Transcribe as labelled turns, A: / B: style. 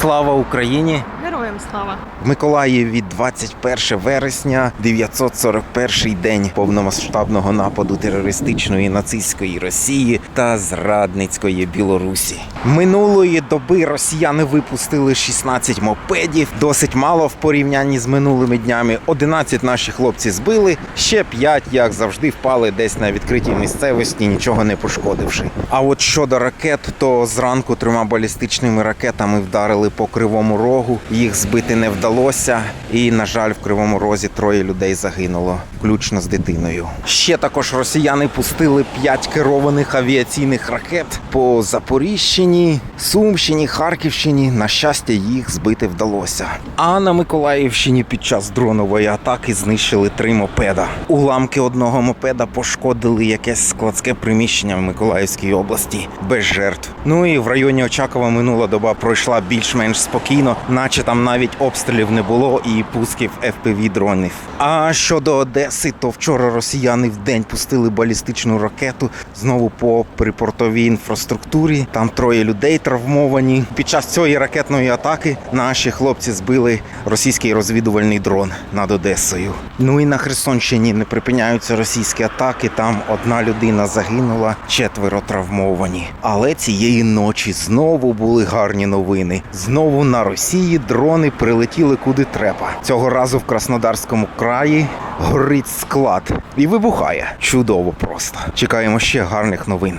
A: Слава Україні!
B: Героям слава!
A: В Миколаєві 21 вересня, 941 день повномасштабного нападу терористичної нацистської Росії та зрадницької Білорусі. Минулої доби росіяни випустили 16 мопедів, досить мало в порівнянні з минулими днями. 11 наші хлопці збили, ще 5, як завжди, впали десь на відкритій місцевості, нічого не пошкодивши. А от щодо ракет, то зранку трьома балістичними ракетами вдарили по кривому рогу. Їх збити не вдалося. І, на жаль, в кривому розі троє людей загинуло, включно з дитиною. Ще також росіяни пустили п'ять керованих авіаційних ракет по Запоріжчині, Сумщині, Харківщині. На щастя, їх збити вдалося. А на Миколаївщині під час дронової атаки знищили три мопеда. Уламки одного мопеда пошкодили якесь складське приміщення в Миколаївській області без жертв. Ну і в районі Очакова минула доба пройшла більш-менш спокійно, наче там навіть обстрілів не було і пусків fpv дронів. А щодо Одеси, то вчора росіяни в день пустили балістичну ракету знову по припортовій інфраструктурі. Там троє людей травмовані. Під час цієї ракетної атаки наші хлопці збили російський розвідувальний дрон над Одесою. Ну і на Херсонщині не припиняються російські атаки. Там одна людина загинула, четверо травмовані. Але цієї ночі знову були гарні новини. Знову на Росії дрони прилетіли куди треба. Цього разу в Краснодарському краї горить склад і вибухає. Чудово просто. Чекаємо ще гарних новин.